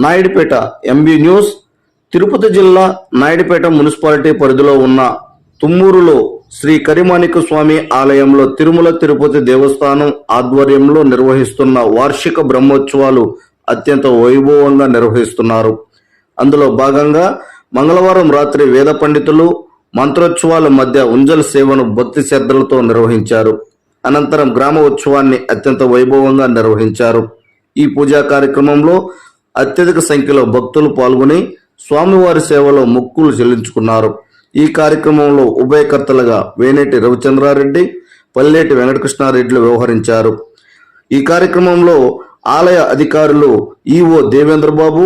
Naidupeta MB news Tirupati జిల్లా Naidupeta municipality పరిధిలో ఉన్న తుమ్మూరులో శ్రీ కరిమాణిక స్వామి ఆలయంలో తిరుమల తిరుపతి దేవస్థానం ఆధ్వర్యంలో నిర్వహిస్తున్న వార్షిక బ్రహ్మోత్సవాలు అత్యంత వైభవంగా నిర్వహిస్తున్నారు. అందులో భాగంగా మంగళవారం రాత్రి వేద పండితులు మంత్రోత్సవాల మధ్య ఉంజల్ సేవను భక్తి శ్రద్ధలతో నిర్వహించారు. అనంతరం గ్రామ ఉత్సవాన్ని అత్యంత వైభవంగా నిర్వహించారు. ఈ పూజా కార్యక్రమంలో అత్యధిక సంఖ్యలో భక్తులు పాల్గొని స్వామివారి సేవలో మొక్కులు చెల్లించుకున్నారు. ఈ కార్యక్రమంలో ఉభయకర్తలుగా వేనేటి రవిచంద్రారెడ్డి పల్లేటి వెంకటకృష్ణారెడ్డిలు వ్యవహరించారు. ఈ కార్యక్రమంలో ఆలయ అధికారులు EO Devendrababu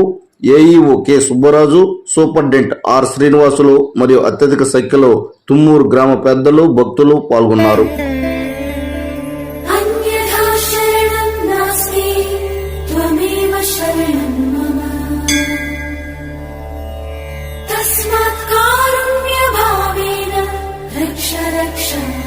AEO K Subbaraju superintendent R Srinivasulu మరియు అత్యధిక సంఖ్యలో తుమ్మూరు గ్రామ పెద్దలు భక్తులు పాల్గొన్నారు. स्मत् कारुण्यभावेन वृक्षरक्षम्